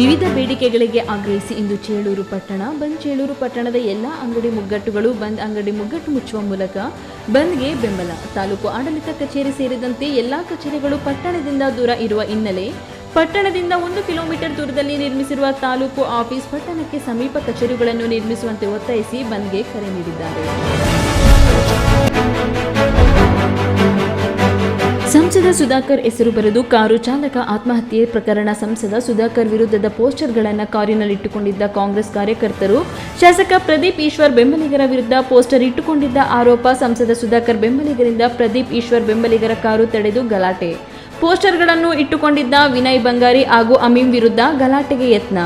ವಿವಿಧ ಬೇಡಿಕೆಗಳಿಗೆ ಆಗ್ರಹಿಸಿ ಇಂದು ಚೇಳೂರು ಪಟ್ಟಣ. ಬಂದ್ ಚೇಳೂರು ಪಟ್ಟಣದ ಎಲ್ಲ ಅಂಗಡಿ ಮುಗ್ಗಟ್ಟುಗಳು ಬಂದ್ ಅಂಗಡಿ ಮುಗ್ಗಟ್ಟು ಮುಚ್ಚುವ ಮೂಲಕ ಬಂದ್ಗೆ ಬೆಂಬಲ. ತಾಲೂಕು ಆಡಳಿತ ಕಚೇರಿ ಸೇರಿದಂತೆ ಎಲ್ಲಾ ಕಚೇರಿಗಳು ಪಟ್ಟಣದಿಂದ ದೂರ ಇರುವ ಹಿನ್ನೆಲೆ ಪಟ್ಟಣದಿಂದ ಒಂದು ಕಿಲೋಮೀಟರ್ ದೂರದಲ್ಲಿ ನಿರ್ಮಿಸಿರುವ ತಾಲೂಕು ಆಫೀಸ್ ಪಟ್ಟಣಕ್ಕೆ ಸಮೀಪ ಕಚೇರಿಗಳನ್ನು ನಿರ್ಮಿಸುವಂತೆ ಒತ್ತಾಯಿಸಿ ಬಂದ್ಗೆ ಕರೆ ನೀಡಿದ್ದಾರೆ. ಸಂಸದ ಸುಧಾಕರ್ ಹೆಸರು ಬರೆದು ಕಾರು ಚಾಲಕ ಆತ್ಮಹತ್ಯೆ ಪ್ರಕರಣ ಸಂಸದ ಸುಧಾಕರ್ ವಿರುದ್ಧದ ಪೋಸ್ಟರ್ಗಳನ್ನು ಕಾರಿನಲ್ಲಿಟ್ಟುಕೊಂಡಿದ್ದ ಕಾಂಗ್ರೆಸ್ ಕಾರ್ಯಕರ್ತರು, ಶಾಸಕ ಪ್ರದೀಪ್ ಈಶ್ವರ್ ಬೆಂಬಲಿಗರ ವಿರುದ್ಧ ಪೋಸ್ಟರ್ ಇಟ್ಟುಕೊಂಡಿದ್ದ ಆರೋಪ ಸಂಸದ ಸುಧಾಕರ್ ಬೆಂಬಲಿಗರಿಂದ ಪ್ರದೀಪ್ ಈಶ್ವರ್ ಬೆಂಬಲಿಗರ ಕಾರು ತಡೆದು ಗಲಾಟೆ. ಪೋಸ್ಟರ್ಗಳನ್ನು ಇಟ್ಟುಕೊಂಡಿದ್ದ ವಿನಯ್ ಬಂಗಾರಿ ಹಾಗೂ ಅಮೀಮ್ ವಿರುದ್ಧ ಗಲಾಟೆಗೆ ಯತ್ನ.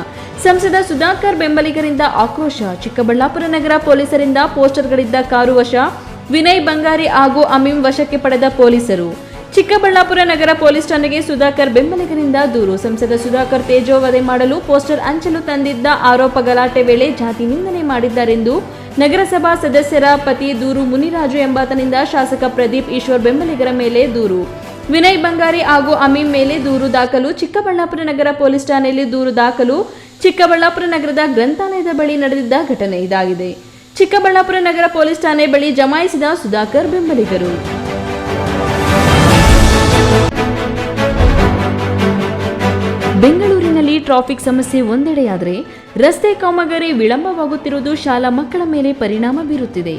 ಸಂಸದ ಸುಧಾಕರ್ ಬೆಂಬಲಿಗರಿಂದ ಆಕ್ರೋಶ, ಚಿಕ್ಕಬಳ್ಳಾಪುರ ನಗರ ಪೊಲೀಸರಿಂದ ಪೋಸ್ಟರ್ಗಳಿದ್ದ ಕಾರು ವಶ ವಿನಯ್ ಬಂಗಾರಿ ಹಾಗೂ ಅಮೀಮ್ ವಶಕ್ಕೆ ಪಡೆದ ಪೊಲೀಸರು. ಚಿಕ್ಕಬಳ್ಳಾಪುರ ನಗರ ಪೊಲೀಸ್ ಠಾಣೆಗೆ ಸುಧಾಕರ್ ಬೆಂಬಲಿಗರಿಂದ ದೂರು. ಸಂಸದ ಸುಧಾಕರ್ ತೇಜೋವಧೆ ಮಾಡಲು ಪೋಸ್ಟರ್ ಅಂಚಲು ತಂದಿದ್ದ ಆರೋಪ ಗಲಾಟೆ ವೇಳೆ ಜಾತಿ ನಿಂದನೆ ಮಾಡಿದ್ದಾರೆಂದು ನಗರಸಭಾ ಸದಸ್ಯರ ಪತಿ ದೂರು ಮುನಿರಾಜು ಎಂಬಾತನಿಂದ ಶಾಸಕ ಪ್ರದೀಪ್ ಈಶ್ವರ್ ಬೆಂಬಲಿಗರ ಮೇಲೆ ದೂರು. ವಿನಯ್ ಬಂಗಾರಿ ಹಾಗೂ ಅಮೀನ್ ಮೇಲೆ ದೂರು ದಾಖಲು. ಚಿಕ್ಕಬಳ್ಳಾಪುರ ನಗರ ಪೊಲೀಸ್ ಠಾಣೆಯಲ್ಲಿ ದೂರು ದಾಖಲು. ಚಿಕ್ಕಬಳ್ಳಾಪುರ ನಗರದ ಗ್ರಂಥಾಲಯದ ಬಳಿ ನಡೆದಿದ್ದ ಘಟನೆ ಇದಾಗಿದೆ. ಚಿಕ್ಕಬಳ್ಳಾಪುರ ನಗರ ಪೊಲೀಸ್ ಠಾಣೆ ಬಳಿ ಜಮಾಯಿಸಿದ ಸುಧಾಕರ್ ಬೆಂಬಲಿಗರು. ಬೆಂಗಳೂರಿನಲ್ಲಿ ಟ್ರಾಫಿಕ್ ಸಮಸ್ಯೆ ಒಂದೆಡೆಯಾದರೆ ರಸ್ತೆ ಕಾಮಗಾರಿ ವಿಳಂಬವಾಗುತ್ತಿರುವುದು ಶಾಲಾ ಮಕ್ಕಳ ಮೇಲೆ ಪರಿಣಾಮ ಬೀರುತ್ತಿದೆ.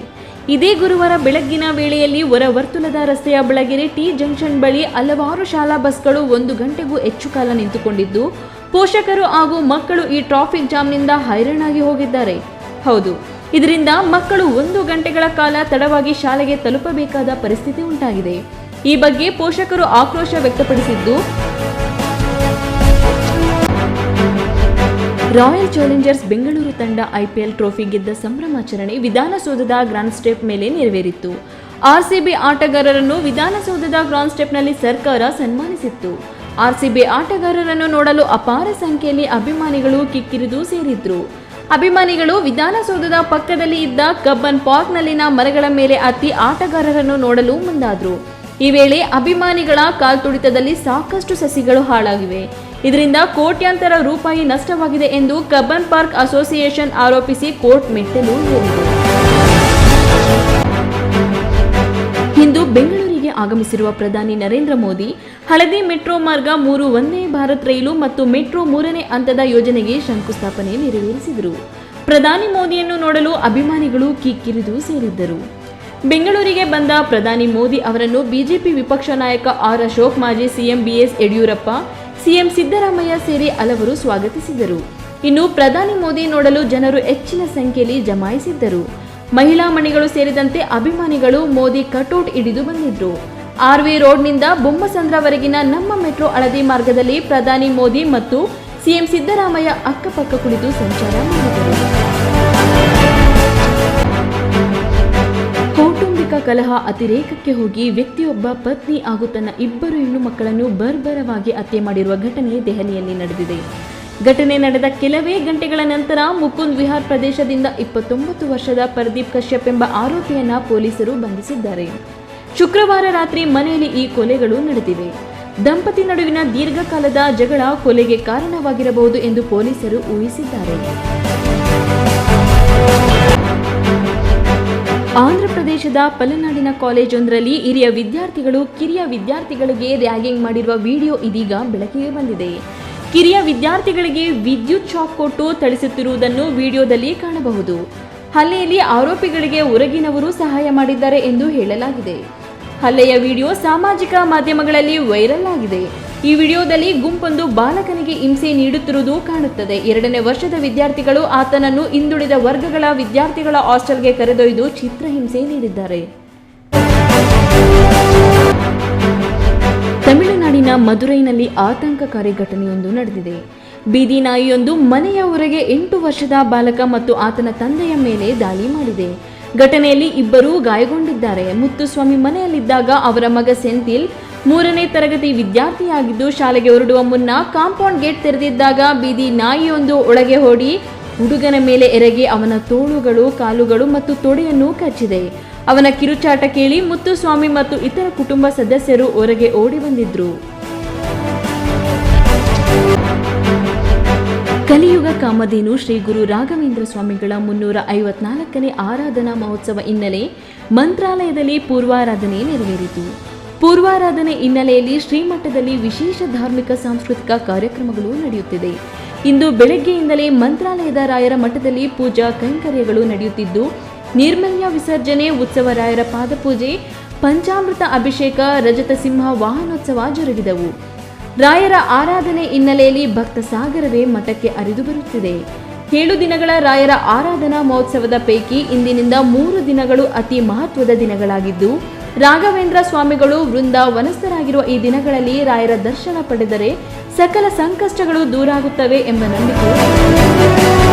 ಇದೇ ಗುರುವಾರ ಬೆಳಗ್ಗಿನ ವೇಳೆಯಲ್ಲಿ ಹೊರ ವರ್ತುಲದ ರಸ್ತೆಯ ಬೆಳಗೆರೆ ಟಿ ಜಂಕ್ಷನ್ ಬಳಿ ಹಲವಾರು ಶಾಲಾ ಬಸ್ಗಳು ಒಂದು ಗಂಟೆಗೂ ಹೆಚ್ಚು ಕಾಲ ನಿಂತುಕೊಂಡಿದ್ದು, ಪೋಷಕರು ಹಾಗೂ ಮಕ್ಕಳು ಈ ಟ್ರಾಫಿಕ್ ಜಾಮ್ನಿಂದ ಹೈರಾಣಾಗಿ ಹೋಗಿದ್ದಾರೆ. ಹೌದು, ಇದರಿಂದ ಮಕ್ಕಳು ಒಂದು ಗಂಟೆಗಳ ಕಾಲ ತಡವಾಗಿ ಶಾಲೆಗೆ ತಲುಪಬೇಕಾದ ಪರಿಸ್ಥಿತಿ ಉಂಟಾಗಿದೆ. ಈ ಬಗ್ಗೆ ಪೋಷಕರು ಆಕ್ರೋಶ ವ್ಯಕ್ತಪಡಿಸಿದ್ದು ರಾಯಲ್ ಚಾಲೆಂಜರ್ಸ್ ಬೆಂಗಳೂರು ತಂಡ ಐಪಿಎಲ್ ಟ್ರೋಫಿ ಗೆದ್ದ ಸಂಭ್ರಮಾಚರಣೆ ವಿಧಾನಸೌಧದ ಗ್ರಾಂಡ್ ಸ್ಟೆಪ್ ಮೇಲೆ ನೆರವೇರಿತ್ತು. ಆರ್ಸಿಬಿ ಆಟಗಾರರನ್ನು ವಿಧಾನಸೌಧದ ಗ್ರಾಂಡ್ ಸ್ಟೆಪ್ನಲ್ಲಿ ಸರ್ಕಾರ ಸನ್ಮಾನಿಸಿತ್ತು. ಆರ್ಸಿಬಿ ಆಟಗಾರರನ್ನು ನೋಡಲು ಅಪಾರ ಸಂಖ್ಯೆಯಲ್ಲಿ ಅಭಿಮಾನಿಗಳು ಕಿಕ್ಕಿರಿದು ಸೇರಿದ್ರು. ಅಭಿಮಾನಿಗಳು ವಿಧಾನಸೌಧದ ಪಕ್ಕದಲ್ಲಿ ಇದ್ದ ಕಬ್ಬನ್ ಪಾರ್ಕ್ನಲ್ಲಿನ ಮರಗಳ ಮೇಲೆ ಹತ್ತಿ ಆಟಗಾರರನ್ನು ನೋಡಲು ಮುಂದಾದ್ರು. ಈ ವೇಳೆ ಅಭಿಮಾನಿಗಳ ಕಾಲ್ತುಡಿತದಲ್ಲಿ ಸಾಕಷ್ಟು ಸಸಿಗಳು ಹಾಳಾಗಿವೆ. ಇದರಿಂದ ಕೋಟ್ಯಾಂತರ ರೂಪಾಯಿ ನಷ್ಟವಾಗಿದೆ ಎಂದು ಕಬ್ಬನ್ ಪಾರ್ಕ್ ಅಸೋಸಿಯೇಷನ್ ಆರೋಪಿಸಿ ಕೋರ್ಟ್ ಮೆಟ್ಟಿಲು ಇಂದು ಬೆಂಗಳೂರಿಗೆ ಆಗಮಿಸಿರುವ ಪ್ರಧಾನಿ ನರೇಂದ್ರ ಮೋದಿ, ಹಳದಿ ಮೆಟ್ರೋ ಮಾರ್ಗ ಮೂರು ಒಂದೇ ಭಾರತ್ ರೈಲು ಮತ್ತು ಮೆಟ್ರೋ ಮೂರನೇ ಹಂತದ ಯೋಜನೆಗೆ ಶಂಕುಸ್ಥಾಪನೆ ನೆರವೇರಿಸಿದರು. ಪ್ರಧಾನಿ ಮೋದಿಯನ್ನು ನೋಡಲು ಅಭಿಮಾನಿಗಳು ಕಿಕ್ಕಿರಿದು ಸೇರಿದ್ದರು. ಬೆಂಗಳೂರಿಗೆ ಬಂದ ಪ್ರಧಾನಿ ಮೋದಿ ಅವರನ್ನು ಬಿಜೆಪಿ ವಿಪಕ್ಷ ನಾಯಕ ಆರ್ ಅಶೋಕ್, ಮಾಜಿ CM BS Yediyurappa CM Siddaramaiah ಸೇರಿ ಹಲವರು ಸ್ವಾಗತಿಸಿದರು. ಇನ್ನು ಪ್ರಧಾನಿ ಮೋದಿ ನೋಡಲು ಜನರು ಹೆಚ್ಚಿನ ಸಂಖ್ಯೆಯಲ್ಲಿ ಜಮಾಯಿಸಿದ್ದರು. ಮಹಿಳಾ ಮಣಿಗಳು ಸೇರಿದಂತೆ ಅಭಿಮಾನಿಗಳು ಮೋದಿ ಕಟೌಟ್ ಹಿಡಿದು ಬಂದಿದ್ರು. ಆರ್ವಿ ರೋಡ್ನಿಂದ ಬೊಮ್ಮಸಂದ್ರವರೆಗಿನ ನಮ್ಮ ಮೆಟ್ರೋ ಹಳದಿ ಮಾರ್ಗದಲ್ಲಿ ಪ್ರಧಾನಿ ಮೋದಿ ಮತ್ತು ಸಿಎಂ ಸಿದ್ದರಾಮಯ್ಯ ಅಕ್ಕಪಕ್ಕ ಕುಳಿತು ಸಂಚಾರ ಮಾಡಿದರು. ಕೌಟುಂಬಿಕ ಕಲಹ ಅತಿರೇಕಕ್ಕೆ ಹೋಗಿ ವ್ಯಕ್ತಿಯೊಬ್ಬ ಪತ್ನಿ ಹಾಗೂ ತನ್ನ ಇಬ್ಬರು ಹೆಣ್ಣು ಮಕ್ಕಳನ್ನು ಬರ್ಬರವಾಗಿ ಹತ್ಯೆ ಮಾಡಿರುವ ಘಟನೆ ದೆಹಲಿಯಲ್ಲಿ ನಡೆದಿದೆ. ಘಟನೆ ನಡೆದ ಕೆಲವೇ ಗಂಟೆಗಳ ನಂತರ ಮುಕುಂದ್ ವಿಹಾರ್ ಪ್ರದೇಶದಿಂದ ಇಪ್ಪತ್ತೊಂಬತ್ತು ವರ್ಷದ ಪ್ರದೀಪ್ ಕಶ್ಯಪ್ ಎಂಬ ಆರೋಪಿಯನ್ನ ಪೊಲೀಸರು ಬಂಧಿಸಿದ್ದಾರೆ. ಶುಕ್ರವಾರ ರಾತ್ರಿ ಮನೆಯಲ್ಲಿ ಈ ಕೊಲೆಗಳು ನಡೆದಿವೆ. ದಂಪತಿ ನಡುವಿನ ದೀರ್ಘಕಾಲದ ಜಗಳ ಕೊಲೆಗೆ ಕಾರಣವಾಗಿರಬಹುದು ಎಂದು ಪೊಲೀಸರು ಊಹಿಸಿದ್ದಾರೆ. ಆಂಧ್ರಪ್ರದೇಶದ ಪಲನಾಡಿನ ಕಾಲೇಜೊಂದರಲ್ಲಿ ಹಿರಿಯ ವಿದ್ಯಾರ್ಥಿಗಳು, ಕಿರಿಯ ವಿದ್ಯಾರ್ಥಿಗಳಿಗೆ ರ್ಯಾಗಿಂಗ್ ಮಾಡಿರುವ ವಿಡಿಯೋ ಇದೀಗ ಬೆಳಕಿಗೆ ಬಂದಿದೆ. ಕಿರಿಯ ವಿದ್ಯಾರ್ಥಿಗಳಿಗೆ ವಿದ್ಯುತ್ ಶಾಕ್ ಕೊಟ್ಟು ಥಳಿಸುತ್ತಿರುವುದನ್ನು ವಿಡಿಯೋದಲ್ಲಿ ಕಾಣಬಹುದು. ಹಲ್ಲೆಯಲ್ಲಿ ಆರೋಪಿಗಳಿಗೆ ಹೊರಗಿನವರು ಸಹಾಯ ಮಾಡಿದ್ದಾರೆ ಎಂದು ಹೇಳಲಾಗಿದೆ. ಹಲ್ಲೆಯ ವಿಡಿಯೋ ಸಾಮಾಜಿಕ ಮಾಧ್ಯಮಗಳಲ್ಲಿ ವೈರಲ್ ಆಗಿದೆ. ಈ ವಿಡಿಯೋದಲ್ಲಿ ಗುಂಪೊಂದು ಬಾಲಕನಿಗೆ ಹಿಂಸೆ ನೀಡುತ್ತಿರುವುದು ಕಾಣುತ್ತದೆ. ಎರಡನೇ ವರ್ಷದ ವಿದ್ಯಾರ್ಥಿಗಳು ಆತನನ್ನು ಹಿಂದುಳಿದ ವರ್ಗಗಳ ವಿದ್ಯಾರ್ಥಿಗಳ ಹಾಸ್ಟೆಲ್ಗೆ ಕರೆದೊಯ್ದು ಚಿತ್ರಹಿಂಸೆ ನೀಡಿದ್ದಾರೆ. ತಮಿಳುನಾಡಿನ ಮಧುರೈನಲ್ಲಿ ಆತಂಕಕಾರಿ ಘಟನೆಯೊಂದು ನಡೆದಿದೆ. ಬೀದಿ ನಾಯಿಯೊಂದು ಮನೆಯ ಹೊರಗೆ ಎಂಟು ವರ್ಷದ ಬಾಲಕ ಮತ್ತು ಆತನ ತಂದೆಯ ಮೇಲೆ ದಾಳಿ ಮಾಡಿದೆ. ಘಟನೆಯಲ್ಲಿ ಇಬ್ಬರೂ ಗಾಯಗೊಂಡಿದ್ದಾರೆ. ಮುತ್ತುಸ್ವಾಮಿ ಮನೆಯಲ್ಲಿದ್ದಾಗ ಅವರ ಮಗ ಸೆಂಥಿಲ್ ಮೂರನೇ ತರಗತಿ ವಿದ್ಯಾರ್ಥಿಯಾಗಿದ್ದು ಶಾಲೆಗೆ ಹೊರಡುವ ಮುನ್ನ ಕಾಂಪೌಂಡ್ ಗೇಟ್ ತೆರೆದಿದ್ದಾಗ ಬೀದಿ ನಾಯಿಯೊಂದು ಒಳಗೆ ಓಡಿ ಹುಡುಗನ ಮೇಲೆ ಎರಗಿ ಅವನ ತೋಳುಗಳು, ಕಾಲುಗಳು ಮತ್ತು ತೊಡೆಯನ್ನು ಕಚ್ಚಿದೆ. ಅವನ ಕಿರುಚಾಟ ಕೇಳಿ ಮುತ್ತುಸ್ವಾಮಿ ಮತ್ತು ಇತರ ಕುಟುಂಬ ಸದಸ್ಯರು ಹೊರಗೆ ಓಡಿ ಬಂದಿದ್ರು. ಕಲಿಯುಗ ಕಾಮಧೇನು ಶ್ರೀ ಗುರು ರಾಘವೇಂದ್ರ ಸ್ವಾಮಿಗಳ ಮುನ್ನೂರ ಐವತ್ನಾಲ್ಕನೇ ಆರಾಧನಾ ಮಹೋತ್ಸವ ಹಿನ್ನೆಲೆ ಮಂತ್ರಾಲಯದಲ್ಲಿ ಪೂರ್ವಾರಾಧನೆ ನೆರವೇರಿತು. ಪೂರ್ವಾರಾಧನೆ ಹಿನ್ನೆಲೆಯಲ್ಲಿ ಶ್ರೀಮಠದಲ್ಲಿ ವಿಶೇಷ ಧಾರ್ಮಿಕ ಸಾಂಸ್ಕೃತಿಕ ಕಾರ್ಯಕ್ರಮಗಳು ನಡೆಯುತ್ತಿದೆ. ಇಂದು ಬೆಳಗ್ಗೆಯಿಂದಲೇ ಮಂತ್ರಾಲಯದ ರಾಯರ ಮಠದಲ್ಲಿ ಪೂಜಾ ಕೈಂಕರ್ಯಗಳು ನಡೆಯುತ್ತಿದ್ದು, ನಿರ್ಮಲ್ಯ ವಿಸರ್ಜನೆ ಉತ್ಸವ ರಾಯರ ಪಾದಪೂಜೆ, ಪಂಚಾಮೃತ ಅಭಿಷೇಕ, ರಜತ ಸಿಂಹ ವಾಹನೋತ್ಸವ ಜರುಗಿದವು. ರಾಯರ ಆರಾಧನೆ ಹಿನ್ನೆಲೆಯಲ್ಲಿ ಭಕ್ತ ಸಾಗರವೇ ಮಠಕ್ಕೆ ಅರಿದು ಬರುತ್ತಿದೆ. ಏಳು ದಿನಗಳ ರಾಯರ ಆರಾಧನಾ ಮಹೋತ್ಸವದ ಪೈಕಿ ಇಂದಿನಿಂದ ಮೂರು ದಿನಗಳು ಅತಿ ಮಹತ್ವದ ದಿನಗಳಾಗಿದ್ದು ರಾಘವೇಂದ್ರ ಸ್ವಾಮಿಗಳು ವೃಂದಾವನಸ್ಥರಾಗಿರುವ ಈ ದಿನಗಳಲ್ಲಿ ರಾಯರ ದರ್ಶನ ಪಡೆದರೆ ಸಕಲ ಸಂಕಷ್ಟಗಳು ದೂರಾಗುತ್ತವೆ ಎಂಬ ನಂಬಿಕೆ